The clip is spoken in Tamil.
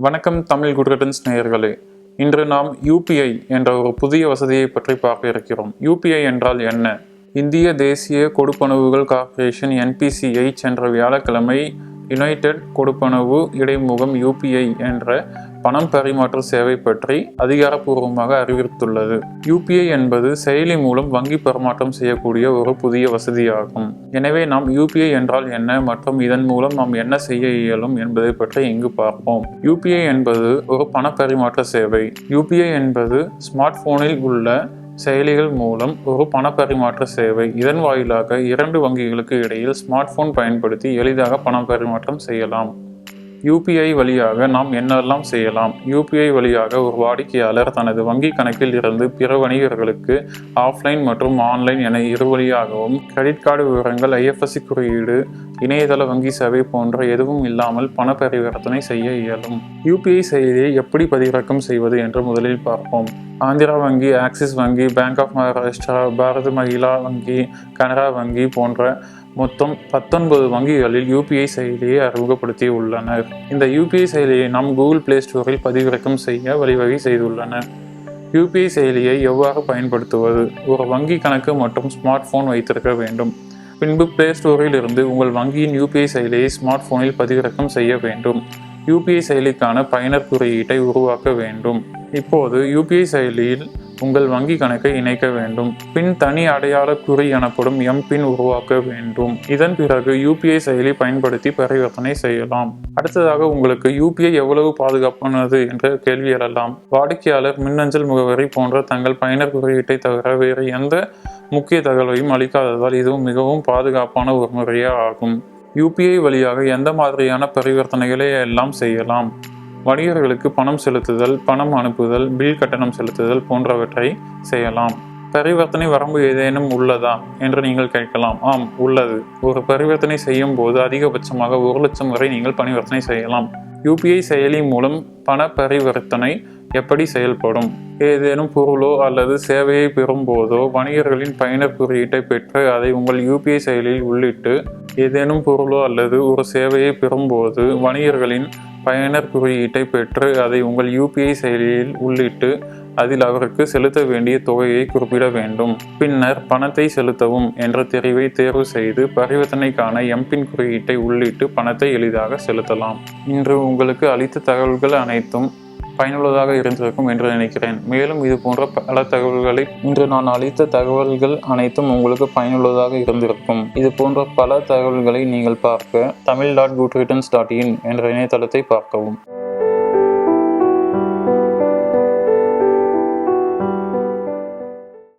வணக்கம் தமிழ் குட் நேயர்களே இன்று நாம் யூபிஐ என்ற ஒரு புதிய வசதியை பற்றி பார்க்க இருக்கிறோம். யூபிஐ என்றால் என்ன? இந்திய தேசிய கொடுப்பனவுகள் கார்ப்பரேஷன் என்பிசிஐ சென்ற வியாழக்கிழமை யுனைடெட் கொடுப்பனவு இடைமுகம் யூபிஐ என்ற பணம் பரிமாற்ற சேவை பற்றி அதிகாரப்பூர்வமாக அறிவித்துள்ளது. யூபிஐ என்பது செயலி மூலம் வங்கி பரிமாற்றம் செய்யக்கூடிய ஒரு புதிய வசதியாகும். எனவே நாம் யூபிஐ என்றால் என்ன மற்றும் இதன் மூலம் நாம் என்ன செய்ய இயலும் என்பதை பற்றி இங்கு பார்ப்போம். யூபிஐ என்பது ஒரு பண பரிமாற்ற சேவை யூபிஐ என்பது ஸ்மார்ட் போனில் உள்ள செயலிகள் மூலம் ஒரு பண பரிமாற்ற சேவை. இதன் வாயிலாக இரண்டு வங்கிகளுக்கு இடையில் ஸ்மார்ட் போன் பயன்படுத்தி எளிதாக பண பரிமாற்றம் செய்யலாம். யூபிஐ வழியாக நாம் என்னெல்லாம் செய்யலாம்? யூபிஐ வழியாக ஒரு வாடிக்கையாளர் தனது வங்கி கணக்கில் இருந்து பிற வணிகர்களுக்கு ஆஃப்லைன் மற்றும் ஆன்லைன் என இரு வழியாகவும் கிரெடிட் கார்டு விவரங்கள் ஐஎஃப்எஸ்சி குறியீடு இணையதள வங்கி சேவை போன்ற எதுவும் இல்லாமல் பண பரிவர்த்தனை செய்ய இயலும். யூபிஐ செயலியை எப்படி பதிவிறக்கம் செய்வது என்று முதலில் பார்ப்போம். ஆந்திரா வங்கி ஆக்சிஸ் வங்கி பேங்க் ஆஃப் மகாராஷ்டிரா பாரத மகிழா வங்கி கனரா வங்கி போன்ற மொத்தம் பத்தொன்பது வங்கிகளில் யூபிஐ செயலியை அறிமுகப்படுத்தி உள்ளனர் இந்த யூபிஐ செயலியை நாம் கூகுள் பிளே ஸ்டோரில் பதிவிறக்கம் செய்ய வழிவகை செய்துள்ளனர். யூபிஐ செயலியை எவ்வாறு பயன்படுத்துவது? ஒரு வங்கி கணக்கு மற்றும் ஸ்மார்ட் போன் வைத்திருக்க வேண்டும். பின்பு பிளே ஸ்டோரில் இருந்து உங்கள் வங்கியின் யூபிஐ செயலியை ஸ்மார்ட் போனில் பதிவிறக்கம் செய்ய வேண்டும். யூபிஐ செயலிக்கான பயனர் குறியீட்டை உருவாக்க வேண்டும். இப்போது யூபிஐ செயலியில் உங்கள் வங்கி கணக்கை இணைக்க வேண்டும். பின் தனி அடையாள குறி எனப்படும் எம்பின் உருவாக்க வேண்டும். இதன் பிறகு யூபிஐ செயலி பயன்படுத்தி பரிவர்த்தனை செய்யலாம். அடுத்ததாக உங்களுக்கு யூபிஐ எவ்வளவு பாதுகாப்பானது என்ற கேள்வி எழலாம். வாடிக்கையாளர் மின்னஞ்சல் முகவரி போன்ற தங்கள் பயனர் குறியீட்டை தவிர வேறு எந்த முக்கிய தகவலையும் அளிக்காததால் இதுவும் மிகவும் பாதுகாப்பான ஒரு முறையே ஆகும். யூபிஐ வழியாக எந்த மாதிரியான பரிவர்த்தனைகளை எல்லாம் செய்யலாம்? வணிகர்களுக்கு பணம் செலுத்துதல் பணம் அனுப்புதல் பில் கட்டணம் செலுத்துதல் போன்றவற்றை செய்யலாம். பரிவர்த்தனை வரம்பு ஏதேனும் உள்ளதா என்று நீங்கள் கேட்கலாம். ஆம் உள்ளது. ஒரு பரிவர்த்தனை செய்யும் போது அதிகபட்சமாக ஒரு லட்சம் வரை நீங்கள் பரிவர்த்தனை செய்யலாம். யூபிஐ செயலி மூலம் பண பரிவர்த்தனை எப்படி செயல்படும்? ஏதேனும் பொருளோ அல்லது சேவையை பெறும் போதோ வணிகர்களின் பயனர் குறியீட்டை பெற்று அதை உங்கள் யூபிஐ செயலியில் உள்ளிட்டு ஏதேனும் பொருளோ அல்லது ஒரு சேவையை பெறும்போது வணிகர்களின் பயனர் குறியீட்டை பெற்று அதை உங்கள் யூபிஐ செயலியில் உள்ளிட்டு அதில் அவருக்கு செலுத்த வேண்டிய தொகையை குறிப்பிட வேண்டும். பின்னர் பணத்தை செலுத்தவும் என்ற தெரிவை தேர்வு செய்து பரிவர்த்தனைக்கான எம்பின் குறியீட்டை உள்ளிட்டு பணத்தை எளிதாக செலுத்தலாம். இன்று உங்களுக்கு அளித்த தகவல்கள் அனைத்தும் பயனுள்ளதாக இருந்திருக்கும் என்று நினைக்கிறேன். மேலும் இது போன்ற பல தகவல்களை இன்று நான் அளித்த தகவல்கள் அனைத்தும் உங்களுக்கு பயனுள்ளதாக இருந்திருக்கும். இது போன்ற பல தகவல்களை நீங்கள் பார்க்க Tamil dot good returns dot in என்ற இணையதளத்தை பார்க்கவும்.